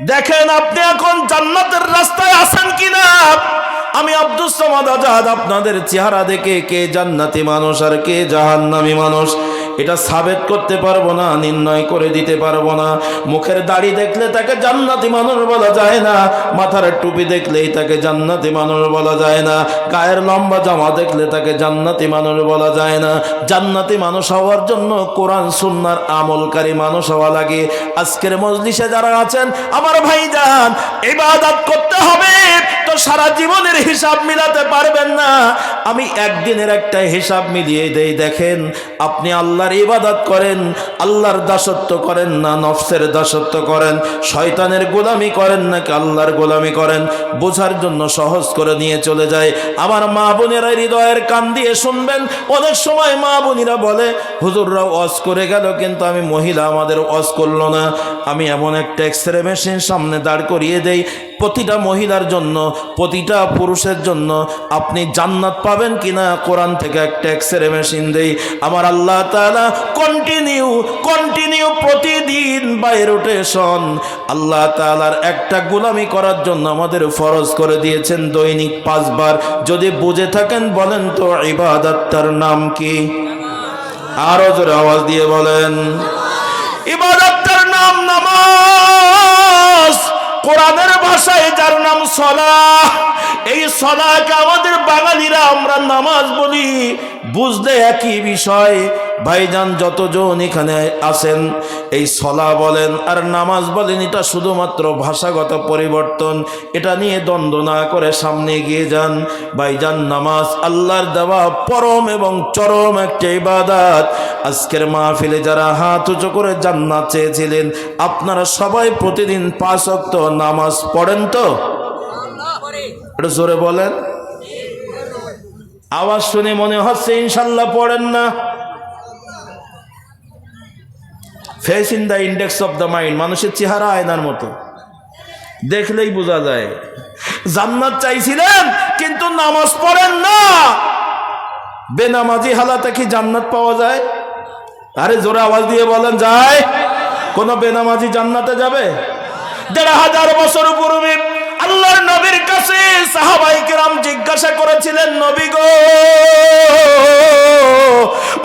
দেখেন আপনি এখন জান্নাতের রাস্তায় আছেন কিনা? আমি আব্দুল সামাদ আজাদ, আপনাদের চেহারা দেখে কে জান্নাতি মানুষ আর কে জাহান্নামি মানুষ? এটা সাবেত করতে পারব না, নির্ণয় করে দিতে পারব না। মুখের দাড়ি দেখলে তাকে জান্নাতি মানুষ বলা যায় না, মাথার টুপি দেখলেই তাকে জান্নাতি মানুষ বলা যায় না, গায়ের লম্বা জামা দেখলে তাকে জান্নাতি মানুষ বলা যায় না। জান্নাতি মানুষ হওয়ার জন্য কোরআন, সুন্নার আমলকারী মানুষ হওয়া লাগে। আজকের মজলিসে যারা আছেন, আমার ভাইজান, ইবাদত করতে হবে, তো সারা জীবনের হিসাব মিলাতে পারবেন না। আমি একদিনের একটা হিসাব মিলিয়ে দেই, দেখেন, আপনি আল্লাহর ইবাদত করেন, আল্লাহর দাসত্ব করেন না, নফসের দাসত্ব করেন, শয়তানের গোলামি করেন নাকি আল্লাহর গোলামি করেন, বোঝার জন্য সহজ করে নিয়ে চলে যায়। আমার মা বোনেরা হৃদয়ের কান দিয়ে শুনবেন, অনেক সময় মা বোনেরা বলে হুজুররা ওয়াজ করে গেল, কিন্তু আমি মহিলা, আমাদের অস করল না। আমি এমন একটা এক্স রে মেশিন সামনে দাঁড় করিয়ে দেই, প্রতিটা মহিলার জন্য, প্রতিটা পুরুষের জন্য, আপনি জান্নাত পাবেন কিনা? কোরআন থেকে একটা এক্স রে মেশিন দেই। আমার আল্লাহ তাআলা কন্টিনিউ কন্টিনিউ প্রতিদিন বাই রোটেশন আল্লাহ তাআলার একটা গোলামি করার জন্য আমাদের ফরজ করে দিয়েছেন দৈনিক পাঁচবার। যদি বুঝে থাকেন, বলেন তো ইবাদতটার নাম কি? আরও জোরে আওয়াজ দিয়ে বলেন ইবাদতটার নাম নামাজ। কোরআনের ভাষায় যার নাম সলাহ, এই সলাহকে আমাদের বাঙালিরা আমরা নামাজ বলি। বুঝতে একই বিষয় ভাইজান, যতজন এখানে আছেন, এই সলা বলেন, আর নামাজ বলেন, এটা শুধুমাত্র ভাষাগত পরিবর্তন। এটা নিয়ে দ্বন্দ্ব না করে সামনে এগিয়ে যান। ভাইজান, নামাজ আল্লাহর দেওয়া পরম এবং চরম একটা ইবাদাত। আজকের মাহফিলে যারা হাত উঁচু করে জান্নাত চেয়েছিলেন, আপনারা সবাই প্রতিদিন পাঁচ অক্ত নামাজ পড়েন তো? জোরে বলেন। আওয়াজ শুনে মনে হচ্ছে ইনশাল্লাহ পড়েন না। Face in the index of the mind, মানুষের চেহারা আয়নার মতো। দেখলেই বোঝা যায়। জান্নাত চাইছিলেন, কিন্তু নামাজ পড়েন না। বেনামাজি হালাতে কি জান্নাত পাওয়া যায়? আরে জোরে আওয়াজ দিয়ে বলেন, যায়। কোন বেনামাজি জান্নাতে যাবে? দেড় হাজার বছর পূর্বে আল্লাহর নবীর কাছে সাহাবাই কেরাম জিজ্ঞাসা করেছিলেন, নবী গো,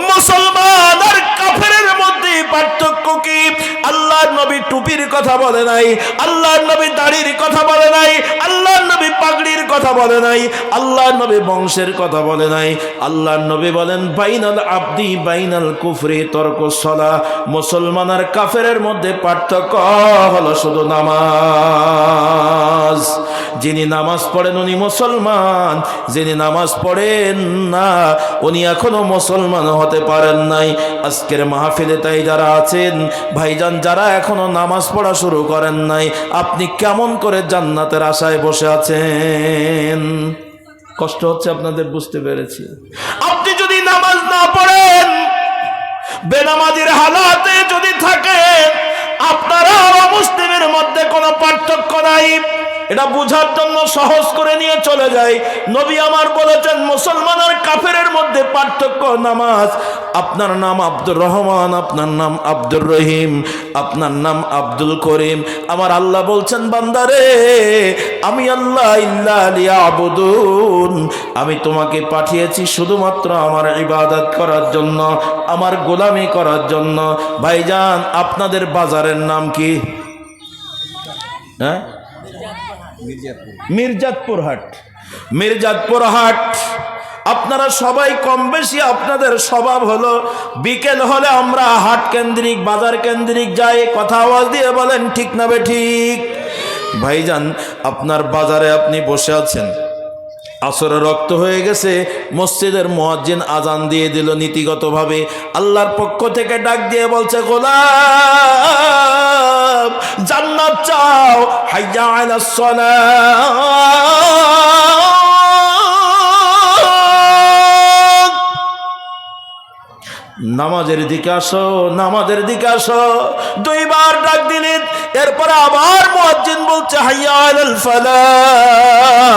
মুসলমান আর কাফেরের মধ্যে পার্থক্য কি? আল্লাহর নবী টুপির কথা বলে নাই, আল্লাহর নবী দাড়ির কথা বলে নাই, আল্লাহর নবী পাগড়ির কথা বলে নাই, আল্লাহর নবী বংশের কথা বলে নাই। আল্লাহর নবী বলেন, বাইনাল আব্দি, বাইনাল কুফরি, তর্ক, সলা। মুসলমান আর কাফেরের মধ্যে পার্থক্য হলো শুধু নামাজ। যিনি নামাজ পড়েন উনি মুসলমান, যিনি নামাজ পড়েন না, উনি এখনও মুসলমান হতে পারেন নাই। আজকের মাহফিলে তাই যারা আছেন, ভাইজান যারা এখনও নামাজ পড়া শুরু করেন নাই, আপনি কেমন করে জান্নাতের আশায় বসে আছেন? কষ্ট হচ্ছে আপনাদের বুঝতে পেরেছি। আপনি যদি নামাজ না পড়েন, বেনামাজির হালাতে যদি থাকে আপনারা মুসলিমের মধ্যে কোনো পার্থক্য নাই। এটা বুঝার জন্য সহজ করে নিয়ে চলে যায় নবী আমার বলেছেন, মুসলমান আর কাফেরের মধ্যে পার্থক্য নামাজ আপনার নাম আব্দুর রহমান, আপনার নাম আব্দুর রহিম, আপনার নাম আব্দুল করিম। আমার আল্লাহ বলছেন, বান্দারে, আমি আল্লাহ ইল্লা আবুদুন আমি তোমাকে পাঠিয়েছি শুধুমাত্র আমার ইবাদত করার জন্য, আমার গোলামি করার জন্য। ভাইজান, আপনাদের বাজারের নাম কি? হ্যাঁ? মির্জাতপুর হাট। মির্জাতপুর হাট। আপনারা সবাই কম বেশি আপনাদের স্বভাব হলো, বিকেল হলে আমরা হাট কেন্দ্রিক, বাজার কেন্দ্রিক যাই, কথা আওয়াজ দিয়ে বলেন, ঠিক না বে ঠিক? ভাইজান, আপনার বাজারে আপনি বসে আছেন। আসরে রক্ত হয়ে গেছে, মসজিদের মুয়াজ্জিন আজান দিয়ে দিল নীতিগতভাবে। আল্লাহর পক্ষ থেকে ডাক দিয়ে বলছে, গোলাম, জান্নাত চাও হাইয়া আলাস সালাত নামাজের দিকে আসো, নামাজের দিকে আসো। দুইবার ডাক দিলেন এরপরে আবার মুয়াজ্জিন বলছে, হাইয়া আলাল ফালাহ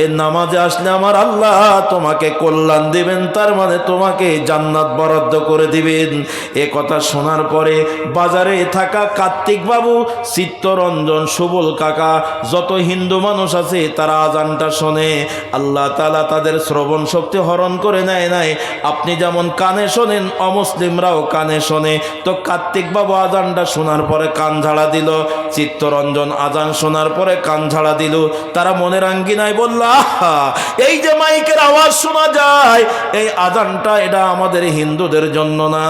এই নামাজে আসলে আমার আল্লাহ তোমাকে কল্যাণ দিবেন, তার মানে তোমাকে জান্নাত বরাদ্দ করে দিবেন। এ কথা শোনার পরে বাজারে থাকা কার্তিক বাবু, চিত্তরঞ্জন, সুবল কাকা, যত হিন্দু মানুষ আছে, তারা আজানটা শোনে। আল্লাহ তালা তাদের শ্রবণ শক্তি হরণ করে নেয় নাই। আপনি যেমন কানে শোনেন, অমুসলিমরাও কানে শোনে। তো কার্তিক বাবু আজানটা শোনার পরে কান ঝাড়া দিল, চিত্তরঞ্জন আজান শোনার পরে কান ঝাড়া দিল। তারা মনের আঙ্গিনায় বলল এই যে মাইকের আওয়াজ শোনা যায়, এই আজানটা এটা আমাদের হিন্দুদের জন্য না,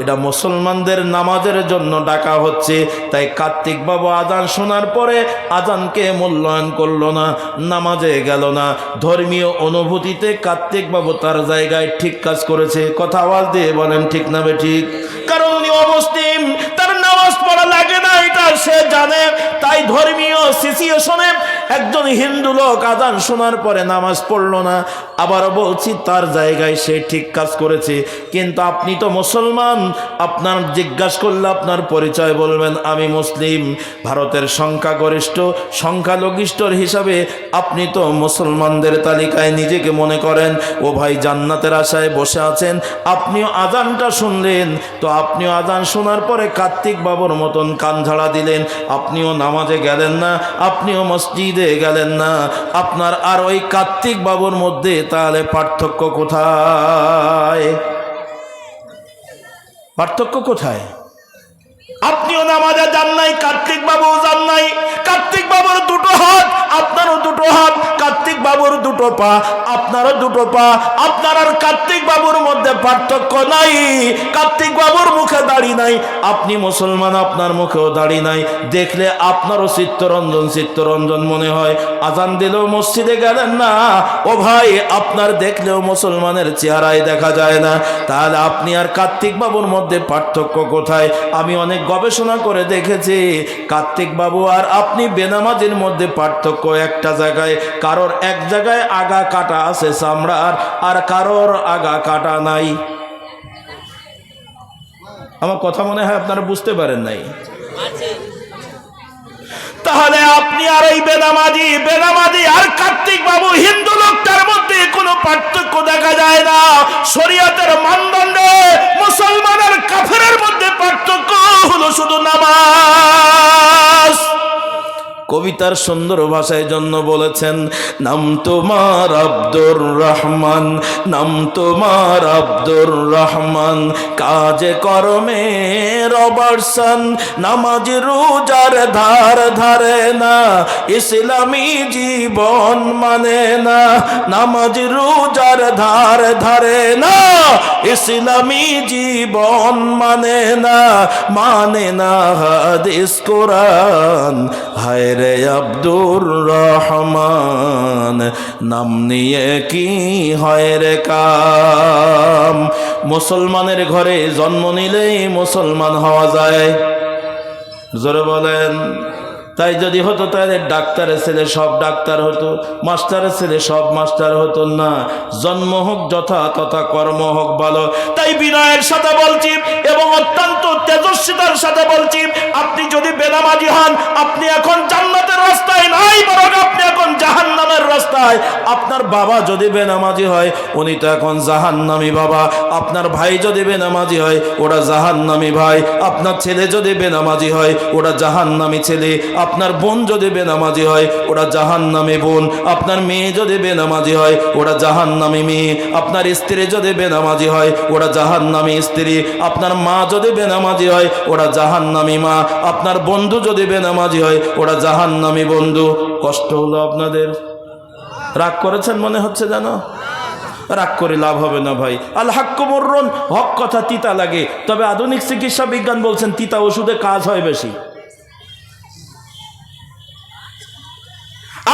এটা মুসলমানদের নামাজের জন্য ডাকা হচ্ছে, তাই কার্তিক বাবু আজান শোনার পরে আজানকে মূল্যায়ন করল না, নামাজে গেল না। ধর্মীয় অনুভূতিতে কার্তিক বাবু তার জায়গায় ঠিক কাজ করেছে, কথা আওয়াজ দিয়ে বলেন, ঠিক না ঠিক? কারণ উনি অমুসলিম, তার নামাজ পড়া লাগে না, এটা সে জানে, তাই ধর্মীয় সিচুয়েশনে একজন হিন্দু লোক আজান শোনার পরে নামাজ পড়ল না, আবার বলছি, তার জায়গায় সে ঠিক কাজ করেছে। কিন্তু আপনি তো মুসলমান, আপনার জিজ্ঞাসা করলে আপনার পরিচয় বলবেন, আমি মুসলিম, ভারতের সংখ্যাগরিষ্ঠ, সংখ্যালঘিষ্ঠর হিসাবে আপনি তো মুসলমানদের তালিকায় নিজেকে মনে করেন। ও ভাই জান্নাতের আশায় বসে আছেন, আপনিও আজানটা শুনলেন। তো আপনিও আজান শোনার পরে কার্তিক বাবুর মতন কান ঝাড়া দিলেন, আপনিও নামাজে গেলেন না আপনিও মসজিদে গেলেন না। আপনার আর ওই কার্তিক বাবুর মধ্যে তাহলে পার্থক্য কোথায়? পার্থক্য কোথায়? আপনিও নামাজে যান নাই কার্তিক বাবু যান নাই। কার্তিক বাবুর দুটো হাত আপনারও দুটো হাত, কার্তিক বাবুর দুটো পা, আপনারও দুটো পা, আপনার আর কার্তিক বাবুর মধ্যে পার্থক্য নাই। কার্তিক বাবুর মুখে দাড়ি নাই, আপনি মুসলমান, আপনার মুখেও দাড়ি নাই। দেখলে আপনারও চিত্তরঞ্জন চিত্তরঞ্জন মনে হয়। আজান দিলেও মসজিদে গেলেন না। ও ভাই, আপনার দেখলেও মুসলমানের চেহারায় দেখা যায় না। তাহলে আপনি আর কার্তিক বাবুর মধ্যে পার্থক্য কোথায়? আমি অনেক গবেষণা করে দেখেছি। কার্তিক বাবু আর আপনি বেনামাজির মধ্যে পার্থক্য একটা জায়গায়, কারোর এক জায়গায় আগা কাটা আছে চামড়ার, আর কারোর আগা কাটা নাই। আমার কথা মনে হয় আপনারা বুঝতে পারেন নাই। তাহলে আপনি আর এই বেনামাজি বেনামাজি আর কার্তিক বাবু হিন্দু লোকটার মধ্যে কোনো পার্থক্য দেখা যায় না। শরীয়তের মানদণ্ডে মুসলমানের কাফেরের মধ্যে পার্থক্য হলো শুধু নামাজ। কবিতার সুন্দর ভাষায় জন্য বলেছেন, নাম তোমার আব্দুর রহমান, নাম তোমার আব্দুর রহমান, কাজে কর্মে রবার্সন নামাজ রোজার ধার ধারে না, ইসলামী জীবন মানে না, নামাজ রোজার ধার ধারে না, ইসলামী জীবন মানে না মানে না হাদিস কোরআন হায় রে আব্দুর রহমান, নাম নিয়ে কি হয় রে কাম? মুসলমানের ঘরে জন্ম নিলেই মুসলমান হওয়া যায়। জোরে বলেন। তাই যদি হতো তাহলে ডাক্তারের ছেলে সব ডাক্তার হতো, মাস্টারের ছেলে সব মাস্টার হতো না। জন্ম হোক যথা তথা, কর্ম হোক ভালো। তাই বিনয়ের সাথে বলছি এবং অত্যন্ত তেজস্বিতার সাথে বলছি, আপনি যদি বেনামাজি হন, আপনি এখন জান্নাতের রাস্তায় নাই, বরং আপনি এখন জাহান্নামের রাস্তায়। আপনার বাবা যদি বেনামাজি হয়, উনি তো এখন জাহান্নামী বাবা। আপনার ভাই যদি বেনামাজি হয়, ওরা জাহান্নামী ভাই। আপনার ছেলে যদি বেনামাজি হয়, ওরা জাহান্নামী ছেলে। আপনার বোন যদি বেনামাজি হয়, ওরা জাহান্নামী বোন। আপনার মেয়ে যদি বেনামাজি হয়, ওরা জাহান্নামী মেয়ে। আপনার স্ত্রী যদি বেনামাজি হয়, ওরা জাহান্নামী স্ত্রী। আপনার মা যদি বেনামাজি হয়, ওরা জাহান্নামী মা। আপনার বন্ধু যদি বেনামাজি হয়, ওরা জাহান্নামী বন্ধু। কষ্ট হলো আপনাদের? রাগ করেছেন মনে হচ্ছে জানো? রাগ করে লাভ হবে না ভাই। আল হাক্কুমর্রন হক কথা তিতা লাগে। তবে আধুনিক চিকিৎসা বিজ্ঞান বলছেন, তিতা ওষুধে কাজ হয় বেশি।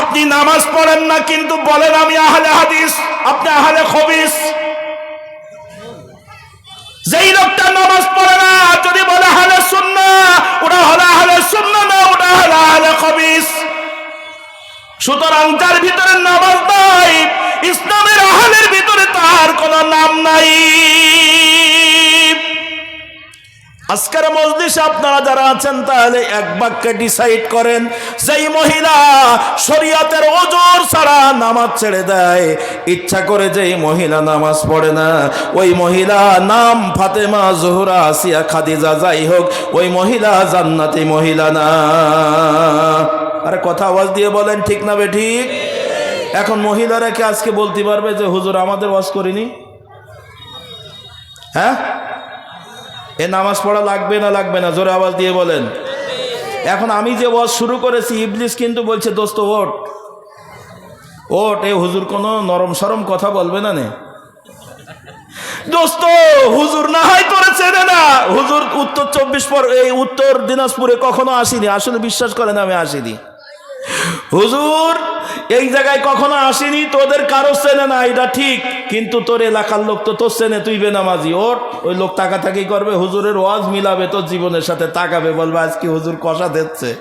আপনি নামাজ পড়েন না, কিন্তু বলেন আমি আহলে হাদিস, আপনি আহলে খবিস। যেই লোকটা নামাজ পড়ে না, যদি বলে আহলে সুন্না, ওটা হলে আহলে সুন্না না, ওটা হলে আহলে খবিস। সুতরাং যার ভিতরে নামাজ নাই, ইসলামের আহলের ভিতরে তার কোনো নাম নাই। আজকের মজলিসে আপনারা যারা আছেন, তাহলে এক বাক্যে ডিসাইড করেন, যেই মহিলা শরিয়াতের ওজোর ছাড়া নামাজ ছেড়ে দেয়, ইচ্ছা করে যেই মহিলা নামাজ পড়ে না, ওই মহিলা নাম ফাতেমা, জোহরা, আসিয়া খাদিজা, যাই হোক, ওই মহিলা জান্নাতি মহিলা না। আরে কথা আওয়াজ দিয়ে বলেন, ঠিক না বে ঠিক? এখন মহিলারা কি আজকে বলতে পারবে যে, হুজুর, আমাদের ওয়াজ করিনি? হ্যাঁ? এ নামাজ পড়া লাগবে না লাগবে না? জোরে আওয়াজ দিয়ে বলেন। এখন আমি যে ওয়াজ শুরু করেছি, ইবলিস কিন্তু বলছে, দোস্ত ওট ওট এ হুজুর কোনো নরম সরম কথা বলবে না নে? দোস্ত, হুজুর না হয় করেছে না। হুজুর উত্তর চব্বিশ পর, এই উত্তর দিনাজপুরে কখনো আসিনি। আসলে বিশ্বাস করেন, আমি আসিনি। হুজুর এই জায়গায় কখনো আসেনি, তোদের কারও চেনে না, এটা ঠিক। কিন্তু তোর এলাকার লোক তো তোর চেনে তুই বেনামাজি। ওর, ওই লোক তাকাতাকি করবে, হুজুরের ওয়াজ মিলাবে, তোর জীবনের সাথে তাকাবে, বলবে, আজকে হুজুর কষা দিচ্ছে।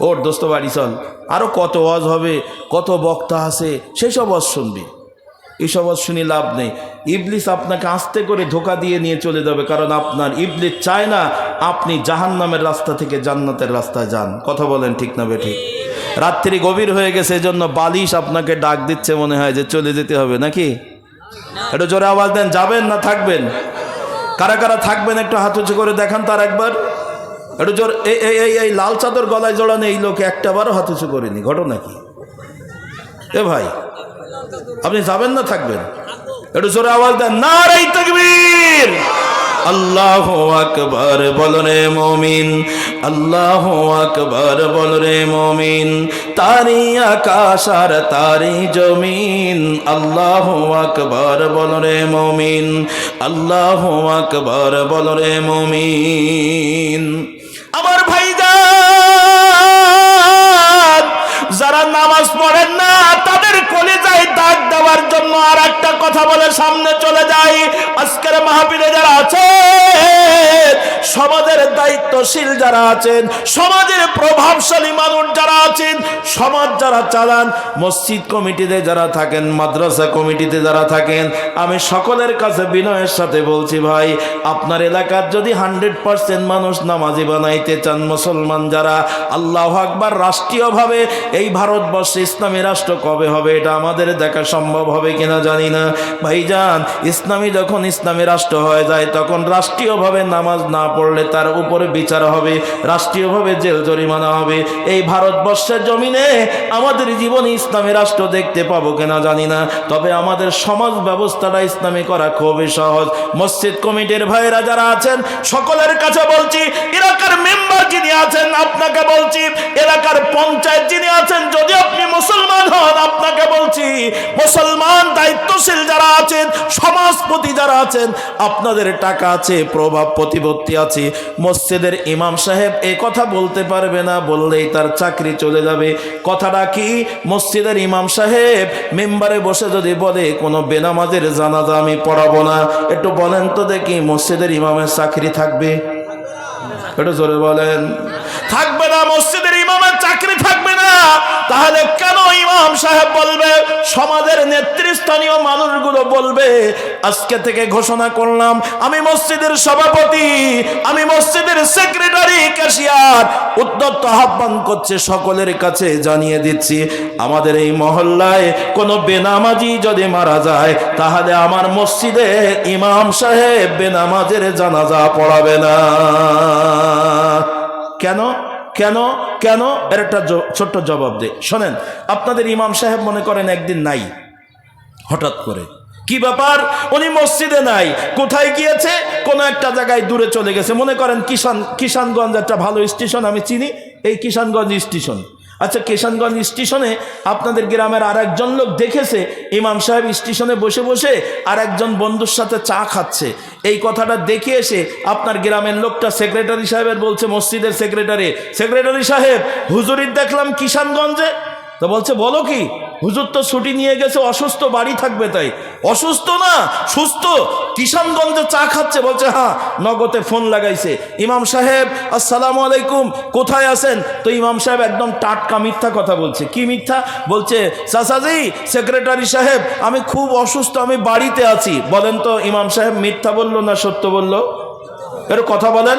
ওর দোস্ত বাড়ি, চল। আরও কত ওয়াজ হবে, কত বক্তা আছে, সেসব ওয়াজ শুনবি। এইসব ওয়াজ শুনি লাভ নেই। ইবলিস আপনাকে আস্তে করে ধোকা দিয়ে নিয়ে চলে যাবে, কারণ আপনার ইবলিস চায় না, আপনি জাহান্নামের রাস্তা থেকে জান্নাতের রাস্তায় যান। কথা বলেন ঠিক না বে ঠিক? রাত্রি গভীর হয়ে গেছে, এজন্য বালিশ আপনাকে ডাক দিচ্ছে মনে হয় যে চলে যেতে হবে, নাকি? একটু জোরে আওয়াজ দেন, যাবেন না থাকবেন? কারা কারা থাকবেন একটু হাত উঁচু করে দেখান তার একবার একটু জোর, এই এই এই লাল চাদর গলায় জড়ানো এই লোক একটাবারও হাত উঁচু করেনি, ঘটনা কি? এ ভাই, আপনি যাবেন না থাকবেন? একটু জোরে আওয়াজ দেন না রে তকবীর! আল্লাহ আকবর, বল রে মমিন। আল্লাহ আকবর, বল রে মমিন। তারি আকাশ আর তারি জমিন। আল্লাহ আকবর, বল রে মমিন। আল্লাহ আকবর, বল রে মমিন। আমার ভাইজান! যারা নামাজ পড়েন না, তাদের কলেজায় দাগ দেওয়ার জন্য আর একটা কথা বলে সামনে চলে যায় আজকের মাহফিলে যারা আছে, সমাজের দায়িত্বশীল যারা আছেন, সমাজের প্রভাবশালী মানুষ যারা আছেন, সমাজ যারা চালান, মসজিদ কমিটিতে যারা থাকেন, মাদ্রাসা কমিটিতে যারা থাকেন, আমি সকলের কাছে বিনয়ের সাথে বলছি ভাই, আপনার এলাকার যদি হান্ড্রেড পার্সেন্ট মানুষ নামাজি বানাইতে চান, মুসলমান যারা, আল্লাহ আকবার, রাষ্ট্রীয়ভাবে এই ভারতবর্ষে ইসলামী রাষ্ট্র কবে হবে এটা আমাদের দেখা সম্ভব হবে কিনা জানি না। ভাইজান, ইসলামী যখন ইসলামী রাষ্ট্র হয়ে যায়, তখন রাষ্ট্রীয়ভাবে নামাজ না পড়লে তার উপরে বিচার হবে, রাষ্ট্রীয়ভাবে জেল জরিমানা হবে। এই ভারতবর্ষের জমিনে আমাদের জীবনে ইসলামী রাষ্ট্র দেখতে পাবো কিনা জানি না। তবে আমাদের সমাজ ব্যবস্থাটা ইসলামী করা খুবই সহজ। মসজিদ কমিটির ভাইয়েরা যারা আছেন, সকলের কাছে বলছি, এলাকার মেম্বার যিনি আছেন, আপনাকে বলছি, এলাকার পঞ্চায়েত যিনি আছেন যদি আপনি মুসলমান হন, আপনাকে বলছি, মুসলমান দায়িত্বশীল যারা আছেন, সমাজপতি যারা আছেন, আপনাদের টাকা আছে, প্রভাব প্রতিপত্তি আছে। মসজিদের ইমাম সাহেব এ কথা বলতে পারবে না, বললেই তার চাকরি চলে যাবে। কথাটা কি? মসজিদের ইমাম সাহেব মেম্বারে বসে যদি বলে, কোনো বেনামাজের জানাজা আমি পড়াবো না। একটু বলেন তো দেখি, মসজিদের ইমামের চাকরি থাকবে? একটু জোরে বলেন। থাকবে না, মসজিদের ইমামের চাকরি থাকবে না। সাহেব বলবে, সমাজের নেতৃস্থানীয় মানুষগুলো বলবে, আজকে থেকে ঘোষণা করলাম, আমি মসজিদের সভাপতি, আমি মসজিদের সেক্রেটারি, ক্যাশিয়ার। উদ্যত্ত আহ্বান করছে সকলের কাছে, জানিয়ে দিচ্ছি, আমাদের এই মহল্লায় কোনো বেনামাজি যদি মারা যায়, তাহলে আমার মসজিদে ইমাম সাহেব বেনামাজের জানাজা পড়াবে না। কেন? কেন? কেন? এর একটা ছোট্ট জবাব দে। শোনেন, আপনাদের ইমাম সাহেব মনে করেন একদিন নাই, হঠাৎ করে। কি ব্যাপার? উনি মসজিদে নাই, কোথায় গিয়েছে? কোনো একটা জায়গায় দূরে চলে গেছে। মনে করেন কিষান কিষানগঞ্জ একটা ভালো স্টেশন, আমি চিনি। এই কিষানগঞ্জ স্টেশন। আচ্ছা কিষানগঞ্জ স্টেশনে আপনাদের গ্রামের আর একজন লোক দেখেছে, ইমাম সাহেব স্টেশনে বসে বসে আর একজন বন্ধুর সাথে চা খাচ্ছে। এই কথাটা দেখে এসে আপনার গ্রামের লোকটা সেক্রেটারি সাহেবের বলছে, মসজিদের সেক্রেটারি সেক্রেটারি সাহেব, হুজুরির দেখলাম কিষানগঞ্জে। তো বলছে, বলো কি? হুজুর তো ছুটি নিয়ে গেছে, অসুস্থ, বাড়ি থাকবে তাই। অসুস্থ না, সুস্থ। কিষানগঞ্জে চা খাচ্ছে। বলছে হ্যাঁ নগদে ফোন লাগাইছে। ইমাম সাহেব, আসসালামু আলাইকুম, কোথায় আছেন? তো ইমাম সাহেব একদম টাটকা মিথ্যা কথা বলছে। কি মিথ্যা? বলছে, চাচাজি, সেক্রেটারি সাহেব, আমি খুব অসুস্থ, আমি বাড়িতে আছি। বলেন তো ইমাম সাহেব, মিথ্যা বলল না, সত্য বলল? এর কথা বলেন।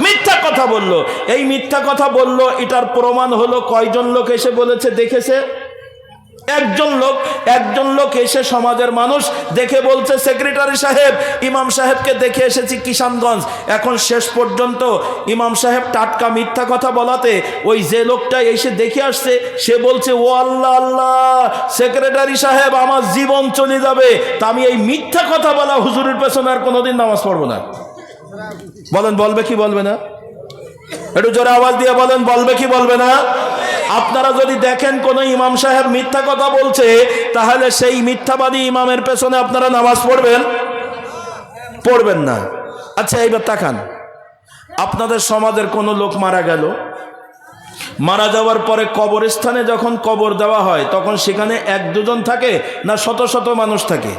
মিথ্যা কথা বলল। এই মিথ্যা কথা বলল, এটার প্রমাণ হলো কয়জন লোক এসে বলেছে, দেখেছে? একজন লোক একজন লোক এসে সমাজের মানুষ দেখে বলছে, সেক্রেটারি সাহেব, ইমাম সাহেবকে দেখে এসেছি কিষানগঞ্জ। এখন শেষ পর্যন্ত ইমাম সাহেব টাটকা মিথ্যা কথা বলাতে ওই যে লোকটা এসে দেখে আসছে, সে বলছে, ও আল্লাহ আল্লাহ, সেক্রেটারি সাহেব, আমার জীবন চলে যাবে। তা আমি এই মিথ্যা কথা বলা হুজুরের পেছনে আর কোনোদিন নামাজ পড়ব না। বলেন, বলবে কি বলবে না? একটু জোরে আওয়াজ দিয়ে বলেন, বলবে কি বলবে না? আপনারা যদি দেখেন কোন ইমাম সাহেব মিথ্যা কথা বলছে, তাহলে সেই মিথ্যাবাদী ইমামের পেছনে আপনারা নামাজ পড়বেন? পড়বেন না। আচ্ছা এইবার তাকান। আপনাদের সমাজের কোনো লোক মারা গেল? মারা যাওয়ার পরে কবরস্থানে যখন কবর দেওয়া হয়, তখন সেখানে এক দুজন থাকে না শত শত মানুষ থাকে?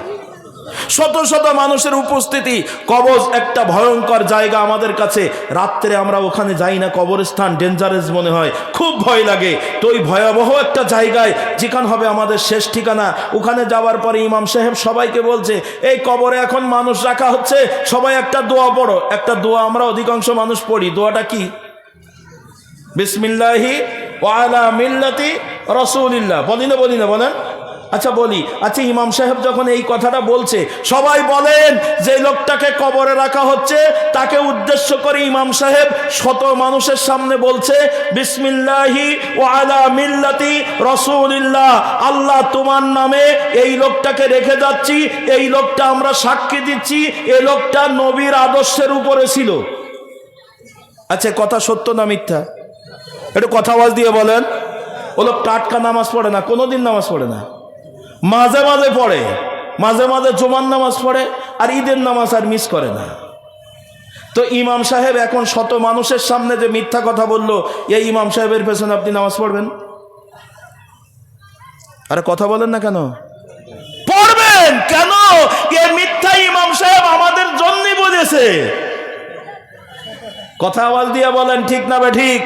শত শত মানুষের উপস্থিতি, কবজ একটা ভয়ঙ্কর জায়গা আমাদের কাছে। রাত্রে আমরা ওখানে যাই না, কবরস্থান ডেঞ্জারাস মনে হয়। খুব ভয় লাগে। তো ওই ভয়াবহ একটা জায়গায়, যেখান হবে আমাদের শেষ ঠিকানা। ওখানে যাওয়ার পরে ইমাম সাহেব সবাইকে বলছে, এই কবরে এখন মানুষ রাখা হচ্ছে, সবাই একটা দোয়া পড়ো। একটা দোয়া আমরা অধিকাংশ মানুষ পড়ি। দোয়াটা কি? বিসমিল্লাহি ওয়ালা মিল্লাতি রসুলিল্লাহ। বলি না বলি না, বলেন। আচ্ছা বলি আচ্ছা ইমাম সাহেব যখন এই কথাটা বলছে, সবাই বলেন যে লোকটাকে কবরে রাখা হচ্ছে, তাকে উদ্দেশ্য করে ইমাম সাহেব শত মানুষের সামনে বলছে, বিসমিল্লাহি ওয়ালা মিল্লাতি রসুলিল্লাহ, আল্লাহ তোমার নামে এই লোকটাকে রেখে যাচ্ছি, এই লোকটা আমরা সাক্ষী দিচ্ছি এই লোকটা নবীর আদর্শের উপরে ছিল। আচ্ছা কথা সত্য না মিথ্যা? একটু কথা আওয়াজ দিয়ে বলেন। ও লোক টাটকা নামাজ পড়ে না, কোনোদিন নামাজ পড়ে না। মাঝে মাঝে পড়ে, মাঝে মাঝে জুমার নামাজ পড়ে আর ঈদের নামাজ আর মিস করে না। তো ইমাম সাহেব এখন শত মানুষের সামনে যে মিথ্যা কথা বলল, এই ইমাম সাহেবের পেছনে আপনি নামাজ পড়বেন? আরে কথা বলেন না কেন? পড়বেন! কেন? এ মিথ্যা ইমাম সাহেব আমাদের জন্যই বুঝেছে কথা আওয়াজ দিয়ে বলেন, ঠিক না বে ঠিক?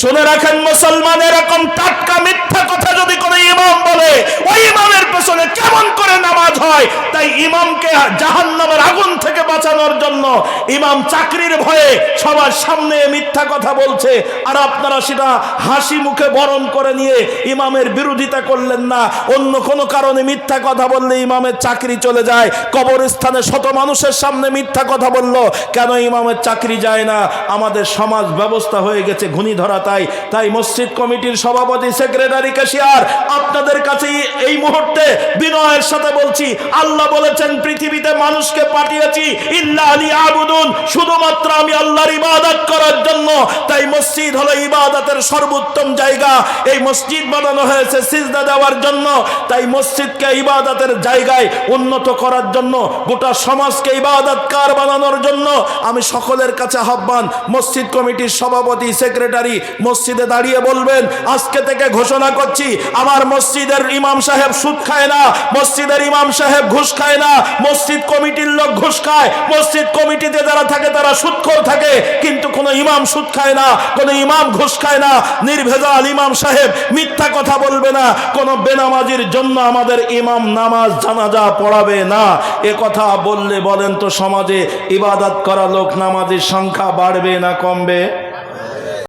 শুনে রাখেন মুসলমান, এরকম টাটকা মিথ্যা কথা যদি কোনো ইমাম বলে, ওই ইমামের পেছনে কেমন করে নামাজ হয়? তাই ইমামকে জাহান্নামের আগুন থেকে বাঁচানোর জন্য ইমাম চাকরির ভয়ে সবার সামনে মিথ্যা কথা বলছে। আর আপনারা সেটা হাসি মুখে বরণ করে নিয়ে ইমামের বিরোধিতা করলেন না। অন্য কোনো কারণে মিথ্যা কথা বললে ইমামের চাকরি চলে যায়। কবরস্থানে শত মানুষের সামনে মিথ্যা কথা বলল। কেন ইমামের চাকরি যায় না? আমাদের সমাজ ব্যবস্থা হয়ে গেছে ঘুনি ধরা তাই তাই মসজিদ কমিটির সভাপতি সেক্রেটারি ক্যাশিয়ার আপনাদের কাছে এই মুহূর্তে বিনয়ের সাথে বলছি, আল্লাহ বলেছেন, পৃথিবীতে মানুষকে পাঠিয়েছি, ইল্লা আলী আবুদুন শুধুমাত্র আমি আল্লাহর ইবাদত করার জন্য। তাই মসজিদ হলো ইবাদতের সর্বোত্তম জায়গা। এই মসজিদ বানানো হয়েছে সিজদা দেওয়ার জন্য। তাই মসজিদকে ইবাদতের জায়গায় উন্নত করার জন্য, গোটা সমাজকে ইবাদতকার বানানোর জন্য আমি সকলের কাছে আহ্বান। মসজিদ কমিটির সভাপতি, সেক্রেটারি মসজিদে দাঁড়িয়ে বলবেন, আজকে থেকে ঘোষণা করছি, আমার মসজিদের ইমাম সাহেব সুদ খায় না, মসজিদের ইমাম সাহেব ঘুষ খায় না, মসজিদ কমিটির লোক ঘুষ খায়, মসজিদ কমিটিতে যারা থাকে তারা সুদখোর থাকে, কিন্তু কোনো ইমাম সুদ খায় না, কোনো ইমাম ঘুষ খায় না, নির্ভেজাল ইমাম সাহেব মিথ্যা কথা বলবে না, কোনো বেনামাজির জন্য আমাদের ইমাম নামাজ জানাজা পড়াবে না। এ কথা বললে বলেন তো সমাজে, ইবাদত করা লোক নামাজের সংখ্যা বাড়বে না কমবে?